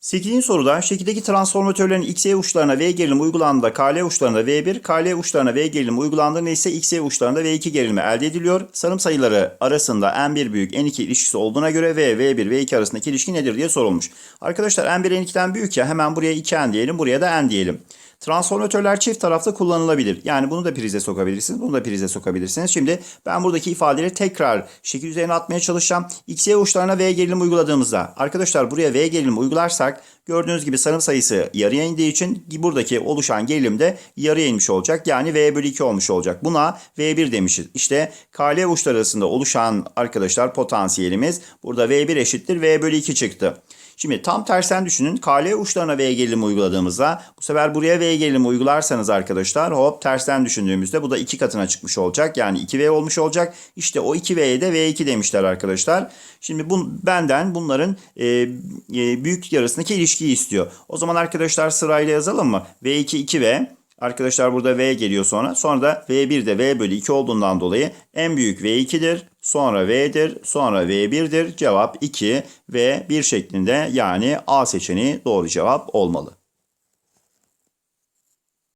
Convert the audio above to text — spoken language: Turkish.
8. soruda şekildeki transformatörlerin XY uçlarına V gerilim uygulandığında KL uçlarında V1, KL uçlarına V gerilim uygulandığında ise XY uçlarında V2 gerilimi elde ediliyor. Sanım sayıları arasında N1 büyük N2 ilişkisi olduğuna göre V, V1, V2 arasındaki ilişki nedir diye sorulmuş. Arkadaşlar N1 N2'den büyük ya hemen buraya 2N diyelim buraya da N diyelim. Transformatörler çift tarafta kullanılabilir. Yani bunu da prize sokabilirsiniz, bunu da prize sokabilirsiniz. Şimdi ben buradaki ifadeleri tekrar şekil üzerine atmaya çalışacağım. XY uçlarına V gerilim uyguladığımızda arkadaşlar buraya V gerilim uygularsak gördüğünüz gibi sanım sayısı yarıya indiği için buradaki oluşan gerilim de yarıya inmiş olacak. Yani V bölü 2 olmuş olacak. Buna V1 demişiz. İşte KL uçları arasında oluşan arkadaşlar potansiyelimiz burada V1 eşittir V bölü 2 çıktı. Şimdi tam tersten düşünün. KL uçlarına V gerilimi uyguladığımızda bu sefer buraya V gerilimi uygularsanız arkadaşlar hop tersten düşündüğümüzde bu da 2 katına çıkmış olacak. Yani 2V olmuş olacak. İşte o 2V'ye de V2 demişler arkadaşlar. Şimdi bu, benden bunların e, e, büyük arasındaki ilişkiyi istiyor. O zaman arkadaşlar sırayla yazalım mı? V2 2V. Arkadaşlar burada V geliyor sonra. Sonra da V1 de V bölü 2 olduğundan dolayı en büyük V2'dir. Sonra V'dir. Sonra V1'dir. Cevap 2 ve 1 şeklinde yani A seçeneği doğru cevap olmalı.